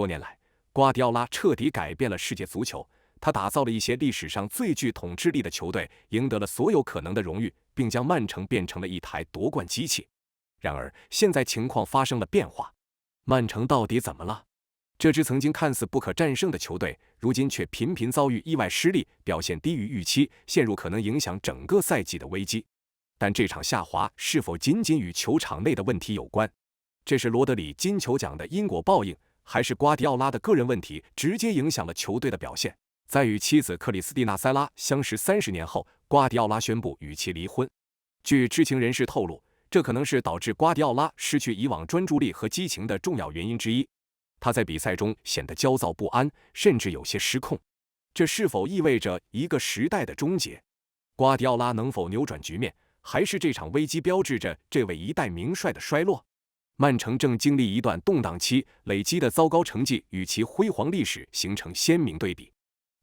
多年来，瓜迪奥拉彻底改变了世界足球。他打造了一些历史上最具统治力的球队，赢得了所有可能的荣誉，并将曼城变成了一台夺冠机器。然而，现在情况发生了变化，曼城到底怎么了？这支曾经看似不可战胜的球队，如今却频频遭遇意外失利，表现低于预期，陷入可能影响整个赛季的危机。但这场下滑是否仅仅与球场内的问题有关？这是罗德里金球奖的因果报应，还是瓜迪奥拉的个人问题直接影响了球队的表现？在与妻子克里斯蒂娜·塞拉相识三十年后，瓜迪奥拉宣布与其离婚。据知情人士透露，这可能是导致瓜迪奥拉失去以往专注力和激情的重要原因之一。他在比赛中显得焦躁不安，甚至有些失控。这是否意味着一个时代的终结？瓜迪奥拉能否扭转局面，还是这场危机标志着这位一代名帅的衰落？曼城正经历一段动荡期，累积的糟糕成绩与其辉煌历史形成鲜明对比。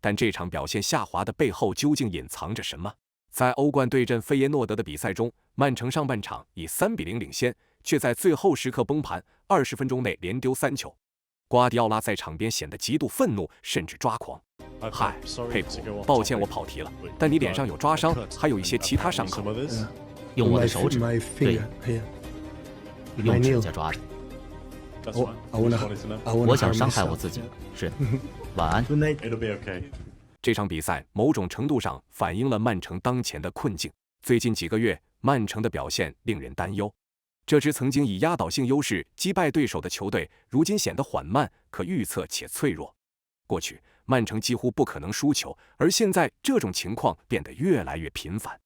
但这场表现下滑的背后究竟隐藏着什么？在欧冠对阵费耶诺德的比赛中，曼城上半场以三比零领先，却在最后时刻崩盘，二十分钟内连丢三球。瓜迪奥拉在场边显得极度愤怒，甚至抓狂。嗨，佩普，抱歉我跑题了，但你脸上有抓伤，还有一些其他伤口。用我的手指，对，用指甲抓的。我想伤害我自己。是的。晚安。这场比赛某种程度上反映了曼城当前的困境。最近几个月，曼城的表现令人担忧。这支曾经以压倒性优势击败对手的球队，如今显得缓慢、可预测且脆弱。过去，曼城几乎不可能输球，而现在这种情况变得越来越频繁。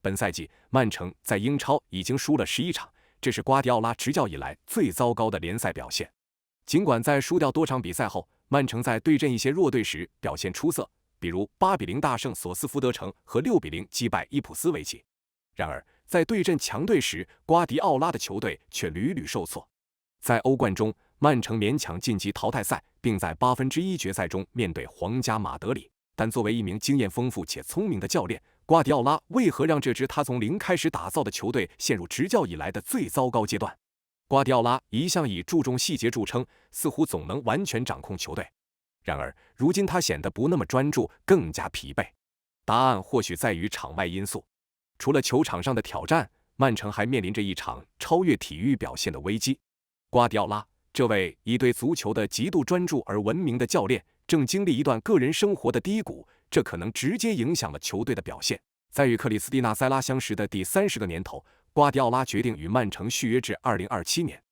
本赛季，曼城在英超已经输了十一场，这是瓜迪奥拉执教以来最糟糕的联赛表现。尽管在输掉多场比赛后，曼城在对阵一些弱队时表现出色，比如八比零大胜索斯福德城和六比零击败伊普斯维奇。然而，在对阵强队时，瓜迪奥拉的球队却屡屡受挫。在欧冠中，曼城勉强晋级淘汰赛，并在八分之一决赛中面对皇家马德里。但作为一名经验丰富且聪明的教练，瓜迪奥拉为何让这支他从零开始打造的球队陷入执教以来的最糟糕阶段？瓜迪奥拉一向以注重细节著称，似乎总能完全掌控球队。然而，如今他显得不那么专注，更加疲惫。答案或许在于场外因素。除了球场上的挑战，曼城还面临着一场超越体育表现的危机。瓜迪奥拉这位以对足球的极度专注而闻名的教练，正经历一段个人生活的低谷，这可能直接影响了球队的表现。在与克里斯蒂娜·塞拉相识的第三十个年头。瓜迪奥拉决定与曼城续约至二零二七年，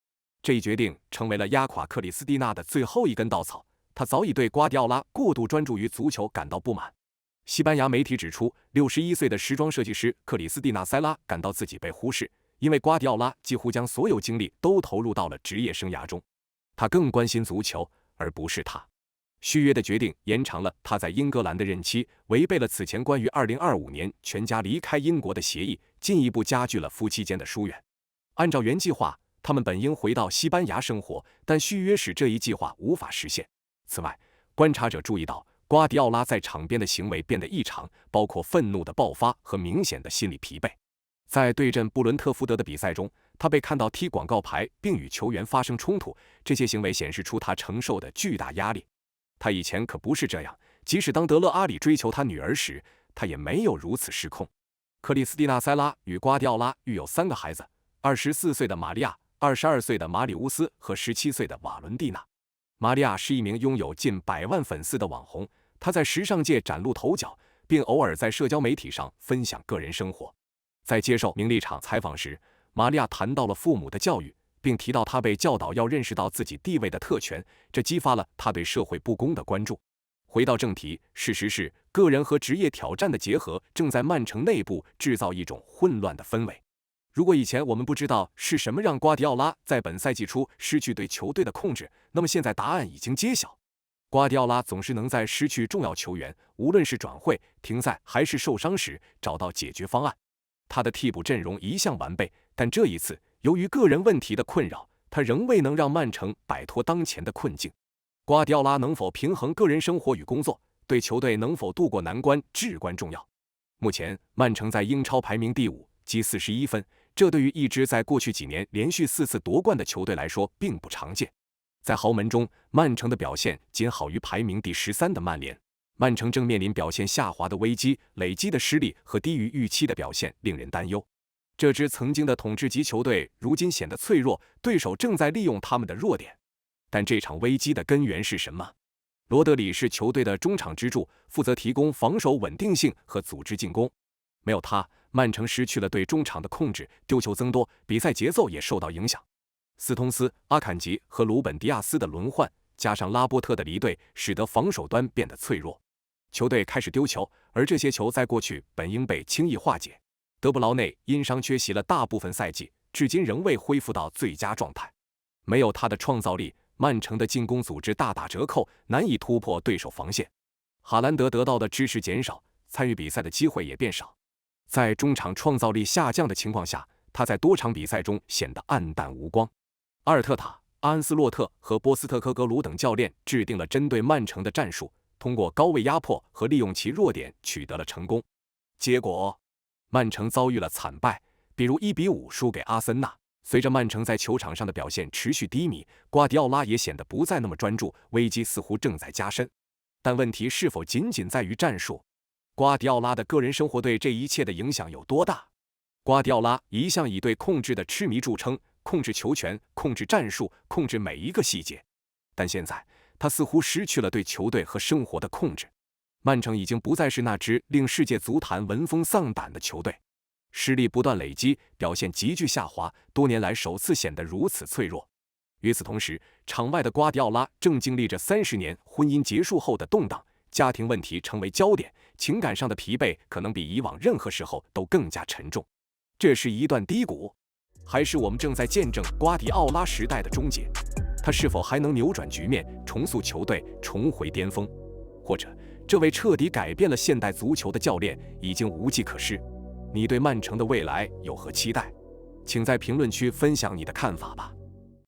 这一决定成为了压垮克里斯蒂娜的最后一根稻草。他早已对瓜迪奥拉过度专注于足球感到不满。西班牙媒体指出，六十一岁的时装设计师克里斯蒂娜·塞拉感到自己被忽视，因为瓜迪奥拉几乎将所有精力都投入到了职业生涯中。他更关心足球，而不是他。续约的决定延长了他在英格兰的任期，违背了此前关于2025年全家离开英国的协议，进一步加剧了夫妻间的疏远。按照原计划，他们本应回到西班牙生活，但续约使这一计划无法实现。此外，观察者注意到瓜迪奥拉在场边的行为变得异常，包括愤怒的爆发和明显的心理疲惫。在对阵布伦特福德的比赛中，他被看到踢广告牌并与球员发生冲突，这些行为显示出他承受的巨大压力。他以前可不是这样，即使当德勒阿里追求他女儿时，他也没有如此失控。克里斯蒂娜·塞拉与瓜迪奥拉育有三个孩子：二十四岁的玛利亚、二十二岁的马里乌斯和十七岁的瓦伦蒂娜。玛利亚是一名拥有近百万粉丝的网红，她在时尚界崭露头角，并偶尔在社交媒体上分享个人生活。在接受名利场采访时，玛利亚谈到了父母的教育。并提到他被教导要认识到自己地位的特权，这激发了他对社会不公的关注。回到正题，事实是个人和职业挑战的结合正在曼城内部制造一种混乱的氛围。如果以前我们不知道是什么让瓜迪奥拉在本赛季初失去对球队的控制，那么现在答案已经揭晓。瓜迪奥拉总是能在失去重要球员，无论是转会、停赛还是受伤时找到解决方案。他的替补阵容一向完备，但这一次。由于个人问题的困扰，他仍未能让曼城摆脱当前的困境。瓜迪奥拉能否平衡个人生活与工作，对球队能否渡过难关至关重要。目前，曼城在英超排名第五，积四十一分，这对于一支在过去几年连续四次夺冠的球队来说并不常见。在豪门中，曼城的表现仅好于排名第十三的曼联。曼城正面临表现下滑的危机，累积的失利和低于预期的表现令人担忧。这支曾经的统治级球队，如今显得脆弱，对手正在利用他们的弱点。但这场危机的根源是什么？罗德里是球队的中场支柱，负责提供防守稳定性和组织进攻。没有他，曼城失去了对中场的控制，丢球增多，比赛节奏也受到影响。斯通斯、阿坎吉和鲁本迪亚斯的轮换，加上拉波特的离队，使得防守端变得脆弱。球队开始丢球，而这些球在过去本应被轻易化解。德布劳内因伤缺席了大部分赛季，至今仍未恢复到最佳状态。没有他的创造力，曼城的进攻组织大打折扣，难以突破对手防线。哈兰德得到的支持减少，参与比赛的机会也变少。在中场创造力下降的情况下，他在多场比赛中显得黯淡无光。阿尔特塔、阿恩斯洛特和波斯特科格鲁等教练制定了针对曼城的战术。通过高位压迫和利用其弱点取得了成功，结果，曼城遭遇了惨败，比如一比五输给阿森纳。随着曼城在球场上的表现持续低迷，瓜迪奥拉也显得不再那么专注，危机似乎正在加深。但问题是否仅仅在于战术？瓜迪奥拉的个人生活对这一切的影响有多大？瓜迪奥拉一向以对控制的痴迷著称，控制球权，控制战术，控制每一个细节。但现在。他似乎失去了对球队和生活的控制，曼城已经不再是那支令世界足坛闻风丧胆的球队，实力不断累积，表现急剧下滑，多年来首次显得如此脆弱。与此同时，场外的瓜迪奥拉正经历着三十年婚姻结束后的动荡，家庭问题成为焦点，情感上的疲惫可能比以往任何时候都更加沉重。这是一段低谷，还是我们正在见证瓜迪奥拉时代的终结？他是否还能扭转局面，重塑球队，重回巅峰？或者，这位彻底改变了现代足球的教练已经无计可施？你对曼城的未来有何期待？请在评论区分享你的看法吧。